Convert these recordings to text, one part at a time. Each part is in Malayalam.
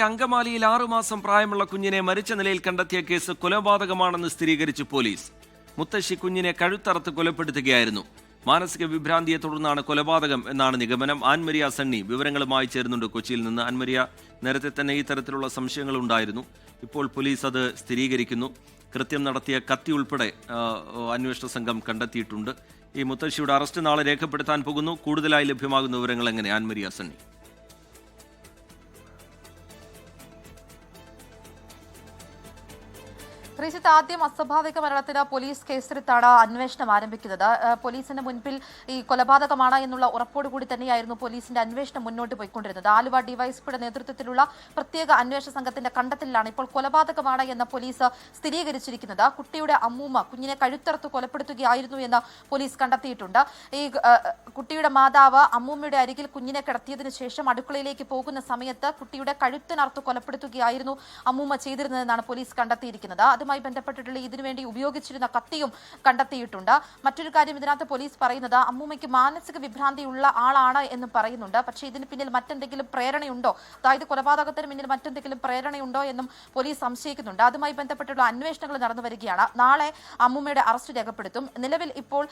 അങ്കമാലിയിൽ ആറുമാസം പ്രായമുള്ള കുഞ്ഞിനെ മരിച്ച നിലയിൽ കണ്ടെത്തിയ കേസ് കൊലപാതകമാണെന്ന് സ്ഥിരീകരിച്ചു പോലീസ്. മുത്തശ്ശി കുഞ്ഞിനെ കഴുത്തറത്ത് കൊലപ്പെടുത്തുകയായിരുന്നു. മാനസിക വിഭ്രാന്തിയെ തുടർന്നാണ് കൊലപാതകം എന്നാണ് നിഗമനം. ആൻമരിയ സണ്ണി വിവരങ്ങളുമായി ചേരുന്നുണ്ട്. കൊച്ചിയിൽ നിന്ന് ആൻമരിയ നേരത്തെ തന്നെ ഈ തരത്തിലുള്ള സംശയങ്ങൾ ഉണ്ടായിരുന്നു. ഇപ്പോൾ പോലീസ് അത് സ്ഥിരീകരിക്കുന്നു. കൃത്യം നടത്തിയ കത്തി ഉൾപ്പെടെ അന്വേഷണ സംഘം കണ്ടെത്തിയിട്ടുണ്ട്. ഈ മുത്തശ്ശിയുടെ അറസ്റ്റ് നാളെ രേഖപ്പെടുത്താൻ പോകുന്നു. കൂടുതലായി ലഭ്യമാകുന്ന വിവരങ്ങൾ എങ്ങനെ? ആൻമരിയ സണ്ണി. ശ്രീജിത്ത് ആദ്യം അസ്വാഭാവിക മരണത്തിന് പോലീസ് കേസെടുത്താണ് അന്വേഷണം ആരംഭിക്കുന്നത്. പോലീസിന്റെ മുൻപിൽ ഈ കൊലപാതകമാണ് എന്നുള്ള ഉറപ്പോടുകൂടി തന്നെയായിരുന്നു പോലീസിന്റെ അന്വേഷണം മുന്നോട്ട് പോയിക്കൊണ്ടിരുന്നത്. ആലുവ ഡിവൈഎസ്പിയുടെ നേതൃത്വത്തിലുള്ള പ്രത്യേക അന്വേഷണ സംഘത്തിന്റെ കണ്ടെത്തലിലാണ് ഇപ്പോൾ കൊലപാതകമാണ് എന്ന് പോലീസ് സ്ഥിരീകരിച്ചിരിക്കുന്നത്. കുട്ടിയുടെ അമ്മൂമ്മ കുഞ്ഞിനെ കഴുത്തറുത്ത് കൊലപ്പെടുത്തുകയായിരുന്നു എന്ന് പോലീസ് കണ്ടെത്തിയിട്ടുണ്ട്. ഈ കുട്ടിയുടെ മാതാവ് അമ്മൂമ്മയുടെ അരികിൽ കുഞ്ഞിനെ കിടത്തിയതിനു ശേഷം അടുക്കളയിലേക്ക് പോകുന്ന സമയത്ത് കുട്ടിയുടെ കഴുത്തിനർത്ത് കൊലപ്പെടുത്തുകയായിരുന്നു അമ്മൂമ്മ ചെയ്തിരുന്നതെന്നാണ് പോലീസ് കണ്ടെത്തിയിരിക്കുന്നത്. അതുമായി ബന്ധപ്പെട്ടിട്ടുള്ള ഇതിനുവേണ്ടി ഉപയോഗിച്ചിരുന്ന കത്തിയും കണ്ടെത്തിയിട്ടുണ്ട്. മറ്റൊരു കാര്യം ഇതിനകത്ത് പോലീസ് പറയുന്നത് അമ്മൂമ്മയ്ക്ക് മാനസിക വിഭ്രാന്തിയുള്ള ആളാണ് എന്നും പറയുന്നുണ്ട്. പക്ഷേ ഇതിന് പിന്നിൽ മറ്റെന്തെങ്കിലും പ്രേരണയുണ്ടോ? അതായത് കൊലപാതകത്തിന് പിന്നിൽ മറ്റെന്തെങ്കിലും പ്രേരണയുണ്ടോ എന്നും പോലീസ് സംശയിക്കുന്നുണ്ട്. അതുമായി ബന്ധപ്പെട്ടുള്ള അന്വേഷണങ്ങൾ നടന്നു വരികയാണ്. നാളെ അമ്മൂമ്മയുടെ അറസ്റ്റ് രേഖപ്പെടുത്തും. നിലവിൽ ഇപ്പോൾ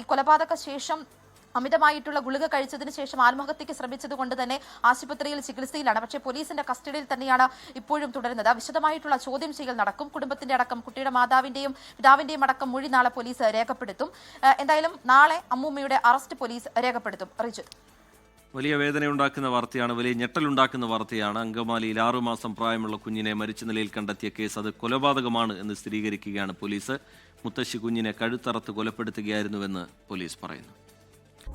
ഈ കൊലപാതക ശേഷം അമിതമായിട്ടുള്ള ഗുളിക കഴിച്ചതിന് ശേഷം ആത്മഹത്യക്ക് ശ്രമിച്ചതുകൊണ്ട് തന്നെ ആശുപത്രിയിൽ ചികിത്സയിലാണ്. പക്ഷേ പോലീസിന്റെ കസ്റ്റഡിയിൽ തന്നെയാണ് ഇപ്പോഴും തുടരുന്നത്. വിശദമായിട്ടുള്ള ചോദ്യം ചെയ്യൽ നടക്കും. കുടുംബത്തിന്റെ അടക്കം കുട്ടിയുടെ മാതാവിന്റെയും പിതാവിന്റെയും അടക്കം മൊഴി നാളെ പോലീസ് രേഖപ്പെടുത്തും. എന്തായാലും നാളെ അമ്മൂമ്മയുടെ അറസ്റ്റ് പോലീസ് രേഖപ്പെടുത്തും. റിജിത് വലിയ വേദനയുണ്ടാക്കുന്ന വാർത്തയാണ് വലിയ ഞെട്ടലുണ്ടാക്കുന്ന വാർത്തയാണ്. അങ്കമാലിയിൽ ആറുമാസം പ്രായമുള്ള കുഞ്ഞിനെ മരിച്ച നിലയിൽ കണ്ടെത്തിയ കേസ് അത് കൊലപാതകമാണ് എന്ന് സ്ഥിരീകരിക്കുകയാണ് പോലീസ്. മുത്തശ്ശി കുഞ്ഞിനെ കഴുത്തറത്ത് കൊലപ്പെടുത്തുകയായിരുന്നുവെന്ന് പോലീസ് പറയുന്നു.